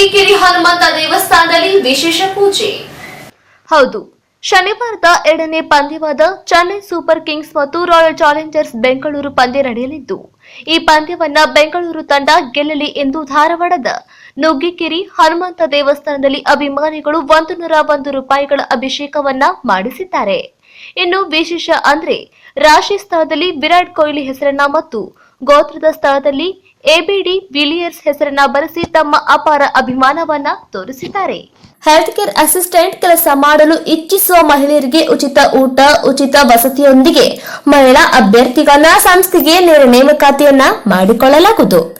ಹನುಮಂತ ದೇವಸ್ಥಾನದಲ್ಲಿ ವಿಶೇಷ ಪೂಜೆ. ಹೌದು, ಶನಿವಾರದ ಎರಡನೇ ಪಂದ್ಯವಾದ ಚೆನ್ನೈ ಸೂಪರ್ ಕಿಂಗ್ಸ್ ಮತ್ತು ರಾಯಲ್ ಚಾಲೆಂಜರ್ಸ್ ಬೆಂಗಳೂರು ಪಂದ್ಯ ನಡೆಯಲಿದ್ದು, ಈ ಪಂದ್ಯವನ್ನ ಬೆಂಗಳೂರು ತಂಡ ಗೆಲ್ಲಲಿ ಎಂದು ಧಾರವಾಡದ ನುಗ್ಗಿಕಿರಿ ಹನುಮಂತ ದೇವಸ್ಥಾನದಲ್ಲಿ ಅಭಿಮಾನಿಗಳು ಒಂದು ನೂರ ಒಂದು ರೂಪಾಯಿಗಳ ಅಭಿಷೇಕವನ್ನ ಮಾಡಿಸಿದ್ದಾರೆ. ಇನ್ನು ವಿಶೇಷ ಅಂದ್ರೆ ರಾಶಿ ಸ್ಥಳದಲ್ಲಿ ವಿರಾಟ್ ಕೊಹ್ಲಿ ಹೆಸರನ್ನ ಮತ್ತು ಗೋತ್ರದ ಸ್ಥಳದಲ್ಲಿ ಎಬಿಡಿ ವಿಲಿಯರ್ಸ್ ಹೆಸರನ್ನ ಬರೆಸಿ ತಮ್ಮ ಅಪಾರ ಅಭಿಮಾನವನ್ನ ತೋರಿಸಿದ್ದಾರೆ. ಹೆಲ್ತ್ ಕೇರ್ ಅಸಿಸ್ಟೆಂಟ್ ಕೆಲಸ ಮಾಡಲು ಇಚ್ಛಿಸುವ ಮಹಿಳೆಯರಿಗೆ ಉಚಿತ ಊಟ, ಉಚಿತ ವಸತಿಯೊಂದಿಗೆ ಮಹಿಳಾ ಅಭ್ಯರ್ಥಿಗಳನ್ನ ಸಂಸ್ಥೆಗೆ ನೇರ ನೇಮಕಾತಿಯನ್ನ ಮಾಡಿಕೊಳ್ಳಲಾಗುವುದು.